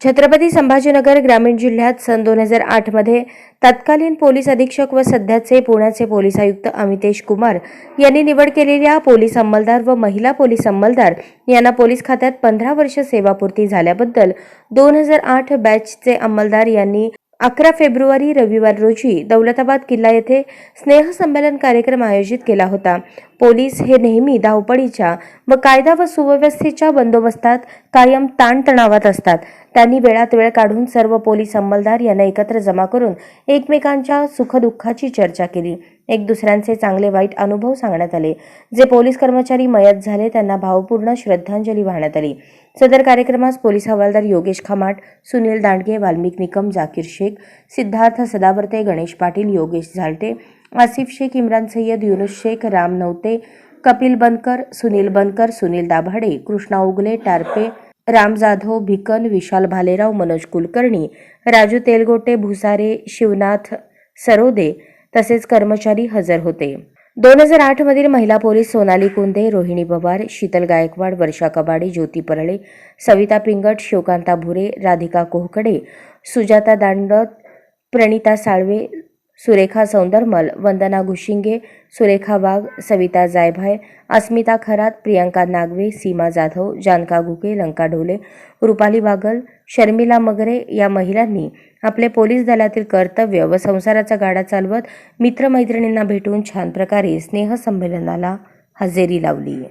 छत्रपती संभाजीनगर ग्रामीण जिल्ह्यात सन दोन हजार आठमध्ये तत्कालीन पोलीस अधीक्षक व सध्याचे पुण्याचे पोलीस आयुक्त अमितेश कुमार यांनी निवड केलेल्या पोलीस अंमलदार व महिला पोलीस अंमलदार यांना पोलीस खात्यात पंधरा वर्ष सेवापूर्ती झाल्याबद्दल दोन हजार आठ बॅचचे अंमलदार यांनी अकरा फेब्रुवारी रविवार रोजी दौलताबाद किल्ला येथे स्नेहसंमेलन कार्यक्रम आयोजित केला होता. पोलीस हे नेहमी धावपळीच्या व कायदा व सुव्यवस्थेच्या बंदोबस्तात कायम ताणतणावात असतात. त्यांनी वेळात वेळ काढून सर्व पोलीस अंमलदार यांना एकत्र जमा करून एकमेकांच्या सुखदुःखाची चर्चा केली. एक दुसऱ्यांचे चांगले वाईट अनुभव सांगण्यात आले. जे पोलीस कर्मचारी मयत झाले त्यांना भावपूर्ण श्रद्धांजली वाहण्यात आली. सदर कार्यक्रमास पोलीस हवालदार योगेश खमाट सुनील दांडगे वाल्मिक निकम जाकीर शेख सिद्धार्थ सदावर्ते गणेश पाटील योगेश झालटे आसिफ शेख इम्रान सय्यद युनुस शेख राम नवते कपिल बनकर सुनील बनकर सुनील दाभाडे कृष्णा उगले टारपे राम जाधव भिकन विशाल भालेराव मनोज कुलकर्णी राजू तेलगोटे भुसारे शिवनाथ सरोदे तसेच कर्मचारी हजर होते. दोन हजार आठ मधील महिला पोलीस सोनाली कुंदे रोहिणी पवार शीतल गायकवाड वर्षा कबाडे ज्योती परळे सविता पिंगट शिवकांता भुरे राधिका कोहकडे सुजाता दांडत प्रणिता साळवे सुरेखा सौंदरमल वंदना घुशिंगे सुरेखा वाघ सविता जायभाय अस्मिता खरात प्रियंका नागवे सीमा जाधव जानका घुके लंका ढोले रुपाली बागल शर्मिला मगरे या महिलांनी आपले पोलीस दलातील कर्तव्य व संसाराचा गाडा चालवत मित्रमैत्रिणींना भेटून छान प्रकारे स्नेहसंमेलनाला हजेरी लावली.